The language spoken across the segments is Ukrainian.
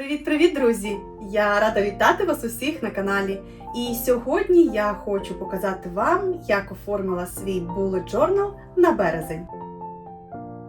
Привіт-привіт, друзі! Я рада вітати вас усіх на каналі. І сьогодні я хочу показати вам, як оформила свій bullet journal на березень.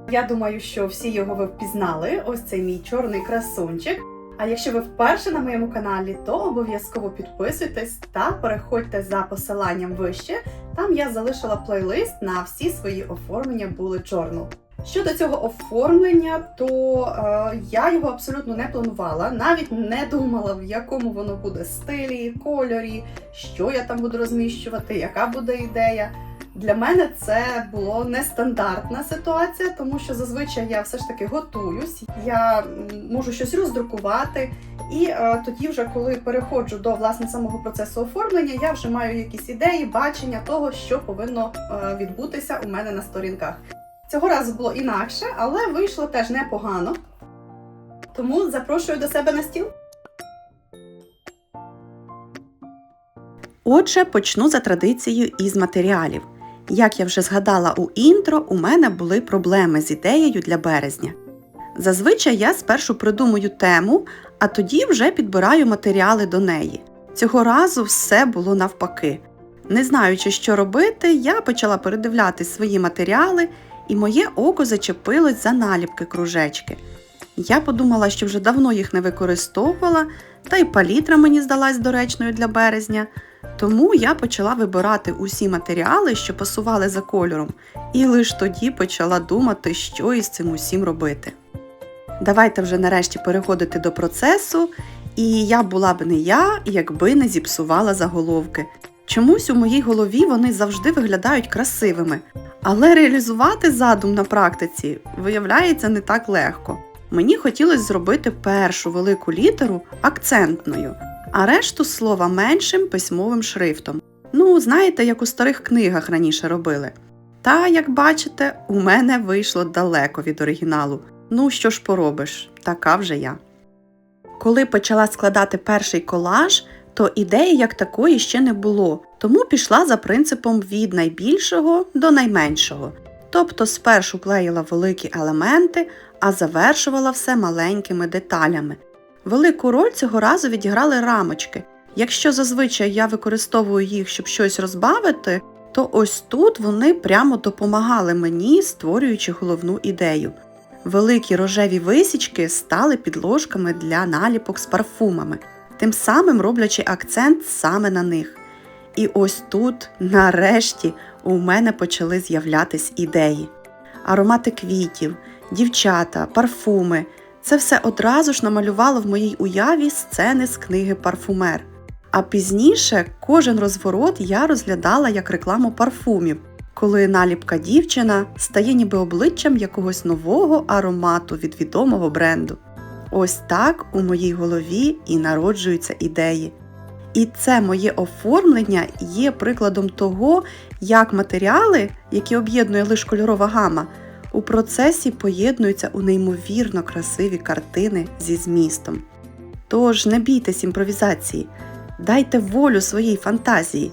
Я думаю, що всі його ви впізнали. Ось цей мій чорний красунчик. А якщо ви вперше на моєму каналі, то обов'язково підписуйтесь та переходьте за посиланням вище. Там я залишила плейлист на всі свої оформлення bullet journal. Щодо цього оформлення, то е, я його абсолютно не планувала, навіть не думала, в якому воно буде стилі, кольорі, що я там буду розміщувати, яка буде ідея. Для мене це було нестандартна ситуація, тому що зазвичай я все ж таки готуюсь, я можу щось роздрукувати, і е, тоді, вже коли переходжу до власне самого процесу оформлення, я вже маю якісь ідеї, бачення того, що повинно е, відбутися у мене на сторінках. Цього разу було інакше, але вийшло теж непогано. Тому запрошую до себе на стіл. Отже, почну за традицією із матеріалів. Як я вже згадала у інтро, у мене були проблеми з ідеєю для березня. Зазвичай я спершу придумую тему, а тоді вже підбираю матеріали до неї. Цього разу все було навпаки. Не знаючи, що робити, я почала передивляти свої матеріали і моє око зачепилось за наліпки кружечки. Я подумала, що вже давно їх не використовувала, та й палітра мені здалась доречною для березня. Тому я почала вибирати усі матеріали, що пасували за кольором, і лише тоді почала думати, що із цим усім робити. Давайте вже нарешті переходити до процесу, і я була б не я, якби не зіпсувала заголовки. Чомусь у моїй голові вони завжди виглядають красивими, але реалізувати задум на практиці виявляється не так легко. Мені хотілося зробити першу велику літеру акцентною, а решту слова меншим письмовим шрифтом. Ну, знаєте, як у старих книгах раніше робили. Та, як бачите, у мене вийшло далеко від оригіналу. Ну, що ж поробиш, така вже я. Коли почала складати перший колаж, то ідеї як такої ще не було, тому пішла за принципом від найбільшого до найменшого. Тобто спершу клеїла великі елементи, а завершувала все маленькими деталями. Велику роль цього разу відіграли рамочки. Якщо зазвичай я використовую їх, щоб щось розбавити, то ось тут вони прямо допомагали мені, створюючи головну ідею. Великі рожеві висічки стали підложками для наліпок з парфумами тим самим роблячи акцент саме на них. І ось тут, нарешті, у мене почали з'являтись ідеї. Аромати квітів, дівчата, парфуми це все одразу ж намалювало в моїй уяві сцени з книги Парфумер. А пізніше кожен розворот я розглядала як рекламу парфумів, коли наліпка дівчина стає ніби обличчям якогось нового аромату від відомого бренду. Ось так у моїй голові і народжуються ідеї. І це моє оформлення є прикладом того, як матеріали, які об'єднує лише кольорова гама, у процесі поєднуються у неймовірно красиві картини зі змістом. Тож не бійтесь імпровізації, дайте волю своїй фантазії,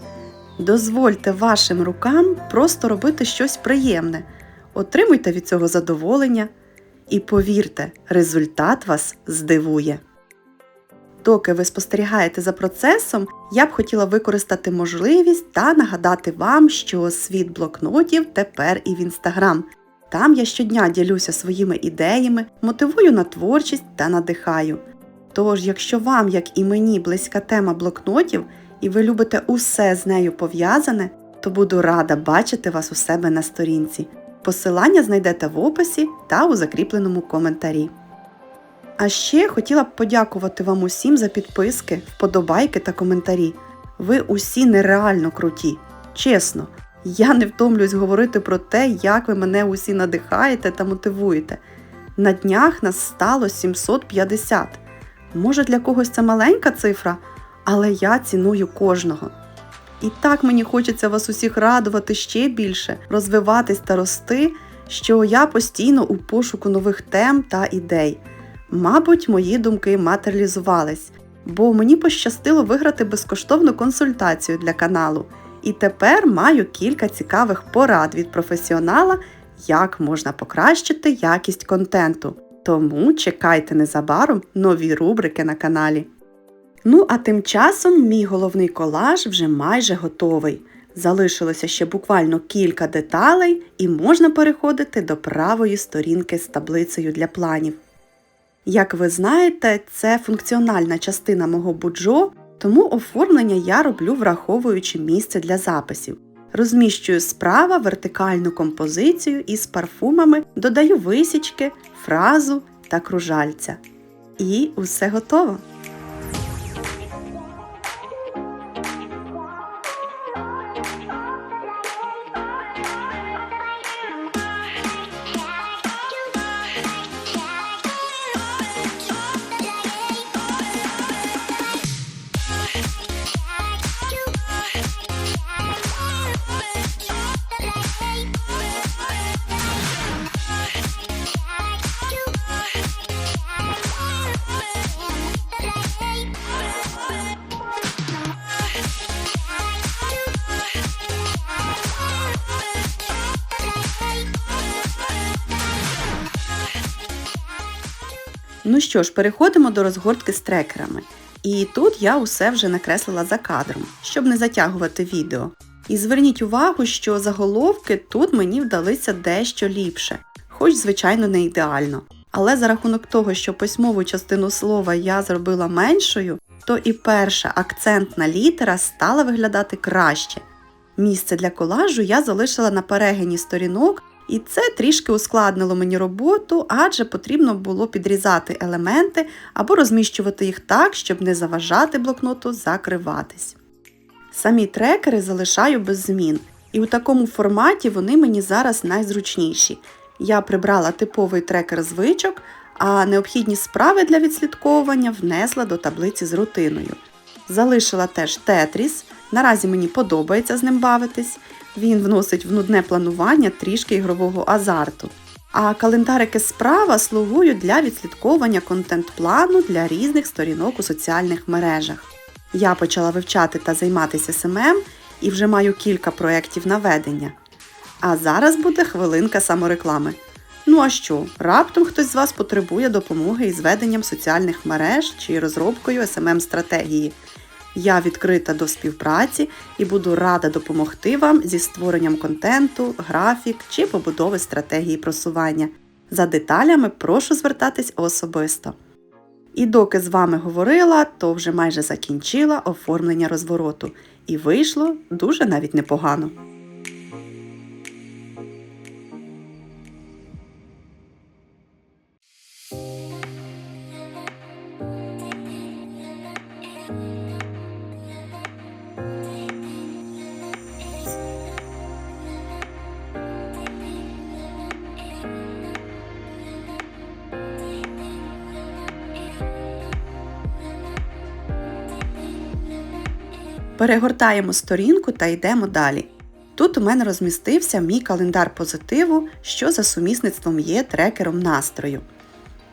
дозвольте вашим рукам просто робити щось приємне, отримуйте від цього задоволення. І повірте, результат вас здивує. Доки ви спостерігаєте за процесом, я б хотіла використати можливість та нагадати вам, що світ блокнотів тепер і в інстаграм. Там я щодня ділюся своїми ідеями, мотивую на творчість та надихаю. Тож, якщо вам, як і мені, близька тема блокнотів, і ви любите усе з нею пов'язане, то буду рада бачити вас у себе на сторінці. Посилання знайдете в описі та у закріпленому коментарі. А ще хотіла б подякувати вам усім за підписки, вподобайки та коментарі. Ви усі нереально круті. Чесно, я не втомлююсь говорити про те, як ви мене усі надихаєте та мотивуєте. На днях нас стало 750. Може для когось це маленька цифра, але я ціную кожного. І так мені хочеться вас усіх радувати ще більше, розвиватись та рости, що я постійно у пошуку нових тем та ідей. Мабуть, мої думки матеріалізувались, бо мені пощастило виграти безкоштовну консультацію для каналу. І тепер маю кілька цікавих порад від професіонала, як можна покращити якість контенту. Тому чекайте незабаром нові рубрики на каналі. Ну, а тим часом мій головний колаж вже майже готовий. Залишилося ще буквально кілька деталей, і можна переходити до правої сторінки з таблицею для планів. Як ви знаєте, це функціональна частина мого буджо, тому оформлення я роблю враховуючи місце для записів. Розміщую справа вертикальну композицію із парфумами, додаю висічки, фразу та кружальця. І усе готово. Ну що ж, переходимо до розгортки з трекерами. І тут я усе вже накреслила за кадром, щоб не затягувати відео. І зверніть увагу, що заголовки тут мені вдалися дещо ліпше, хоч, звичайно, не ідеально. Але за рахунок того, що письмову частину слова я зробила меншою, то і перша акцентна літера стала виглядати краще. Місце для колажу я залишила на перегині сторінок, і це трішки ускладнило мені роботу, адже потрібно було підрізати елементи або розміщувати їх так, щоб не заважати блокноту закриватись. Самі трекери залишаю без змін, і у такому форматі вони мені зараз найзручніші. Я прибрала типовий трекер звичок, а необхідні справи для відслідковування внесла до таблиці з рутиною. Залишила теж тетріс, наразі мені подобається з ним бавитись. Він вносить в нудне планування трішки ігрового азарту. А календарики справа слугують для відслідковування контент-плану для різних сторінок у соціальних мережах. Я почала вивчати та займатися СММ і вже маю кілька проєктів на ведення. А зараз буде хвилинка самореклами. Ну а що, раптом хтось з вас потребує допомоги із веденням соціальних мереж чи розробкою СММ стратегії. Я відкрита до співпраці і буду рада допомогти вам зі створенням контенту, графік чи побудови стратегії просування. За деталями прошу звертатись особисто. І доки з вами говорила, то вже майже закінчила оформлення розвороту, і вийшло дуже навіть непогано. Перегортаємо сторінку та йдемо далі. Тут у мене розмістився мій календар позитиву, що за сумісництвом є трекером настрою.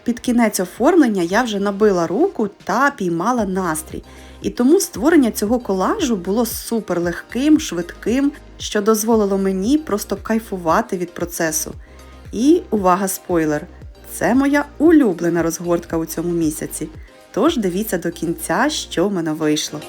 Під кінець оформлення я вже набила руку та піймала настрій, і тому створення цього колажу було супер легким, швидким, що дозволило мені просто кайфувати від процесу. І увага, спойлер! Це моя улюблена розгортка у цьому місяці. Тож дивіться до кінця, що в мене вийшло.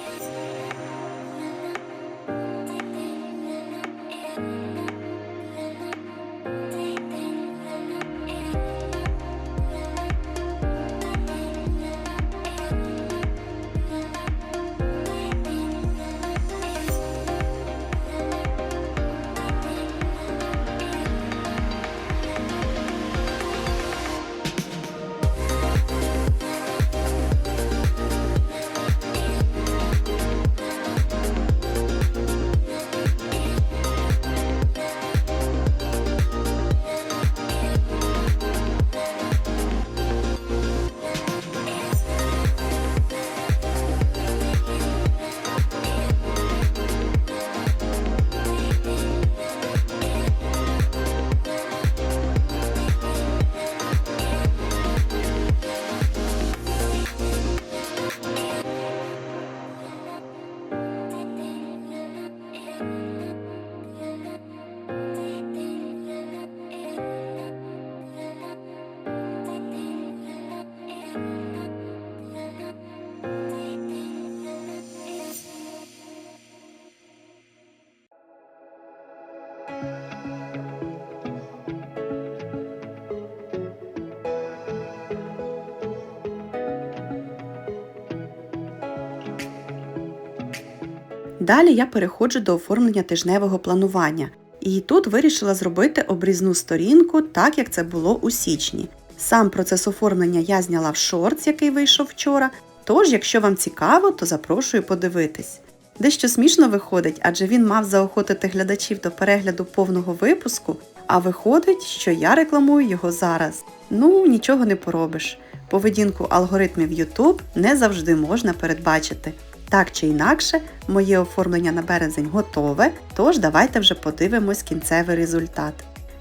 Далі я переходжу до оформлення тижневого планування. І тут вирішила зробити обрізну сторінку, так як це було у січні. Сам процес оформлення я зняла в шортс, який вийшов вчора. Тож, якщо вам цікаво, то запрошую подивитись. Дещо смішно виходить, адже він мав заохотити глядачів до перегляду повного випуску, а виходить, що я рекламую його зараз. Ну, нічого не поробиш. Поведінку алгоритмів YouTube не завжди можна передбачити. Так чи інакше, моє оформлення на березень готове, тож давайте вже подивимось кінцевий результат.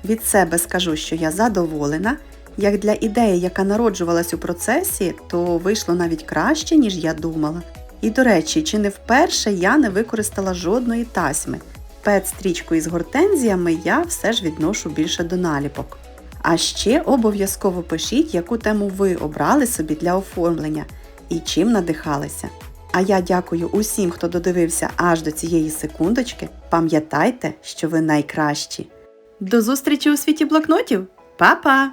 Від себе скажу, що я задоволена. Як для ідеї, яка народжувалась у процесі, то вийшло навіть краще, ніж я думала. І до речі, чи не вперше я не використала жодної тасьми. Пет-стрічку із гортензіями я все ж відношу більше до наліпок. А ще обов'язково пишіть, яку тему ви обрали собі для оформлення і чим надихалися. А я дякую усім, хто додивився аж до цієї секундочки. Пам'ятайте, що ви найкращі. До зустрічі у світі блокнотів! Па-па!